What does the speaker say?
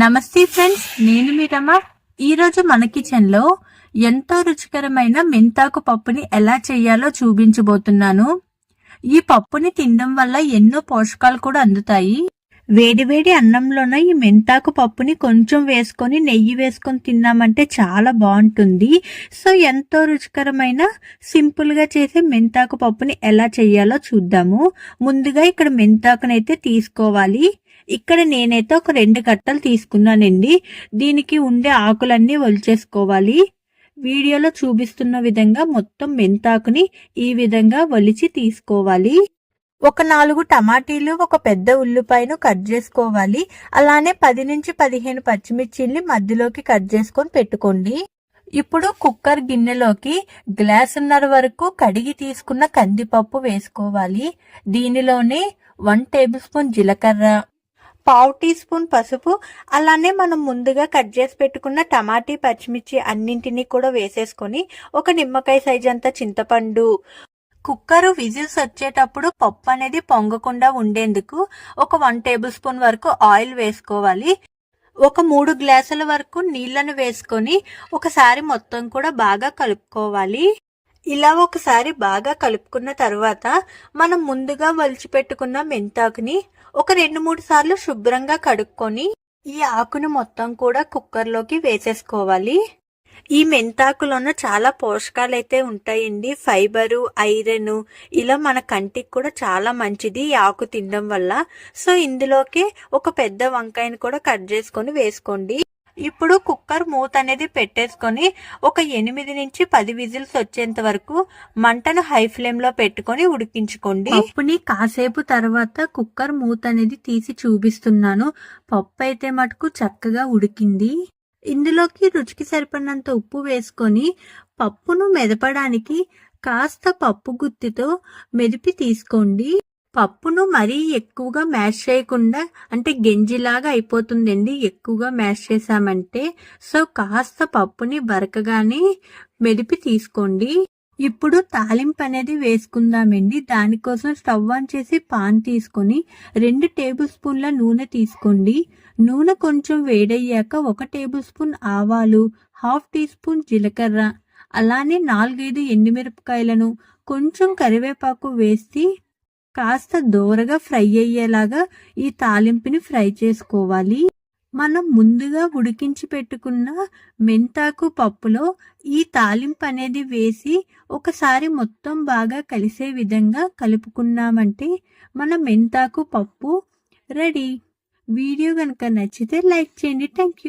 నమస్తే ఫ్రెండ్స్ నేను మీరమ్మ ఈరోజు మన కిచెన్లో ఎంతో రుచికరమైన మెంతాకు పప్పుని ఎలా చేయాలో చూపించబోతున్నాను. ఈ పప్పుని తినడం వల్ల ఎన్నో పోషకాలు కూడా అందుతాయి. వేడివేడి అన్నంలోన ఈ మెంతాకు పప్పుని కొంచెం వేసుకొని నెయ్యి వేసుకొని తిన్నామంటే చాలా బాగుంటుంది. సో ఎంతో రుచికరమైన సింపుల్గా చేసే మెంతాకు పప్పుని ఎలా చేయాలో చూద్దాము. ముందుగా ఇక్కడ మెంతాకునైతే తీసుకోవాలి. ఇక్కడ నేనైతే ఒక రెండు కట్టలు తీసుకున్నానండి. దీనికి ఉండే ఆకులన్నీ వలిచేసుకోవాలి. వీడియోలో చూపిస్తున్న విధంగా మొత్తం మెంతాకుని ఈ విధంగా వలిచి తీసుకోవాలి. ఒక నాలుగు టమాటీలు ఒక పెద్ద ఉల్లిపాయను కట్ చేసుకోవాలి. అలానే పది నుంచి పదిహేను పచ్చిమిర్చిల్ని మధ్యలోకి కట్ చేసుకొని పెట్టుకోండి. ఇప్పుడు కుక్కర్ గిన్నెలోకి గ్లాసున్నర వరకు కడిగి తీసుకున్న కందిపప్పు వేసుకోవాలి. దీనిలోనే వన్ టేబుల్ స్పూన్ జీలకర్ర పావు టీ స్పూన్ పసుపు అలానే మనం ముందుగా కట్ చేసి పెట్టుకున్న టమాటీ పచ్చిమిర్చి అన్నింటినీ కూడా వేసేసుకొని ఒక నిమ్మకాయ సైజ్ అంత చింతపండు కుక్కర్ విజిల్స్ వచ్చేటప్పుడు పప్పు అనేది పొంగకుండా ఉండేందుకు ఒక వన్ టేబుల్ స్పూన్ వరకు ఆయిల్ వేసుకోవాలి. ఒక మూడు గ్లాసుల వరకు నీళ్ళను వేసుకొని ఒకసారి మొత్తం కూడా బాగా కలుపుకోవాలి. ఇలా ఒకసారి బాగా కలుపుకున్న తర్వాత మనం ముందుగా వలిచిపెట్టుకున్న మెంతాకుని ఒక రెండు మూడు సార్లు శుభ్రంగా కడుక్కొని ఈ ఆకును మొత్తం కూడా కుక్కర్లోకి వేసేసుకోవాలి. ఈ మెంతాకులోన చాలా పోషకాలు అయితే ఉంటాయండి. ఫైబరు ఐరన్ ఇలా మన కంటికి కూడా చాలా మంచిది ఈ ఆకు తినడం వల్ల. సో ఇందులోకి ఒక పెద్ద వంకాయని కూడా కట్ చేసుకొని వేసుకోండి. ఇప్పుడు కుక్కర్ మూత అనేది పెట్టేసుకొని ఒక ఎనిమిది నుంచి పది విజిల్స్ వచ్చేంత వరకు మంటను హై ఫ్లేమ్లో పెట్టుకొని ఉడికించుకోండి. పప్పుని కాసేపు తర్వాత కుక్కర్ మూత అనేది తీసి చూపిస్తున్నాను. పప్పు అయితే మటుకు చక్కగా ఉడికింది. ఇందులోకి రుచికి సరిపడినంత ఉప్పు వేసుకొని పప్పును మెదపడానికి కాస్త పప్పు గుత్తితో మెదిపి తీసుకోండి. పప్పును మరీ ఎక్కువగా మ్యాష్ చేయకుండా అంటే గెంజిలాగా అయిపోతుందండి ఎక్కువగా మ్యాష్ చేసామంటే సో కాస్త పప్పుని బరకగానే మెదిపి తీసుకోండి. ఇప్పుడు తాలింపు అనేది వేసుకుందామండి. దానికోసం స్టవ్ ఆన్ చేసి పాన్ తీసుకొని రెండు టేబుల్ స్పూన్ల నూనె తీసుకోండి. నూనె కొంచెం వేడయ్యాక ఒక టేబుల్ స్పూన్ ఆవాలు హాఫ్ టీ స్పూన్ జీలకర్ర అలానే నాలుగైదు ఎండుమిరపకాయలను కొంచెం కరివేపాకు వేసి కాస్త దోరగా ఫ్రై అయ్యేలాగా ఈ తాలింపుని ఫ్రై చేసుకోవాలి. మనం ముందుగా ఉడికించి పెట్టుకున్న మెంతాకు పప్పులో ఈ తాలింపు అనేది వేసి ఒకసారి మొత్తం బాగా కలిసే విధంగా కలుపుకున్నామంటే మన మెంతాకు పప్పు రెడీ. వీడియో కనుక నచ్చితే లైక్ చేయండి. Thank you